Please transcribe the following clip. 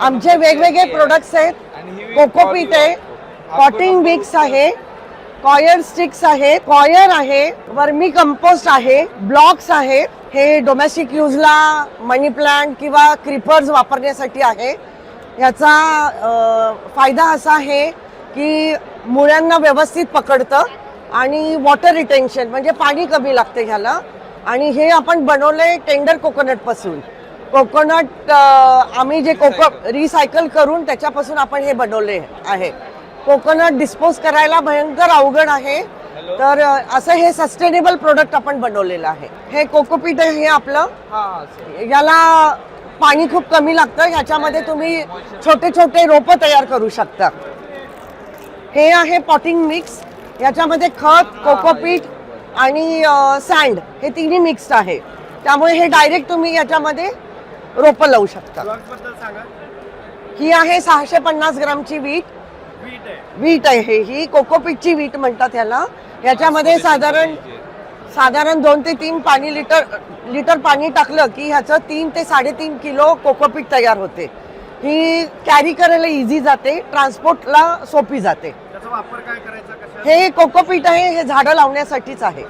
आमचे वेगवेगळे प्रोडक्ट्स आहेत. कोकोपीट आहे पॉटिंग मिक्स आहे कॉयर स्टिक्स आहे कॉयर आहे वर्मी कंपोस्ट आहे ब्लॉक्स आहे. हे डोमेस्टिक यूजला मनी प्लांट किंवा क्रिपर्स वापरण्यासाठी आहे. याचा फायदा असा आहे की मुळ्यांना व्यवस्थित पकडतं आणि वॉटर रिटेन्शन म्हणजे पाणी कमी लागते ह्याला. आणि हे आपण बनवलंय टेंडर कोकोनटपासून. कोकोनट आम्ही जे कोको रिसायकल करून त्याच्यापासून आपण हे बनवले आहे. कोकोनट डिस्पोज करायला भयंकर अवघड आहे. तर असं हे सस्टेनेबल प्रोडक्ट आपण बनवलेलं आहे. हे कोकोपीट आहे हे आपलं. याला पाणी खूप कमी लागतं. ह्याच्यामध्ये तुम्ही छोटे छोटे रोपं तयार करू शकता. हे आहे पॉटिंग मिक्स याच्यामध्ये खत कोकोपीट आणि सँड हे तिन्ही मिक्स्ड आहे. त्यामुळे हे डायरेक्ट तुम्ही याच्यामध्ये रोपं लावू शकता. बद्दल सांगा. ही आहे सहाशे पन्नास ग्रामची वीट. वीट आहे. वीट आहे ही. कोकोपीटची वीट म्हणतात ह्याला. याच्यामध्ये साधारण साधारण दोन ते तीन पाणी लिटर लिटर पाणी टाकलं की ह्याचं तीन ते साडेतीन किलो कोकोपीट तयार होते. ही कॅरी करायला इझी जाते. ट्रान्सपोर्टला सोपी जाते. त्याचा वापर काय करायचा? कशा हे कोकोपीट आहे हे झाडं लावण्यासाठीच आहे.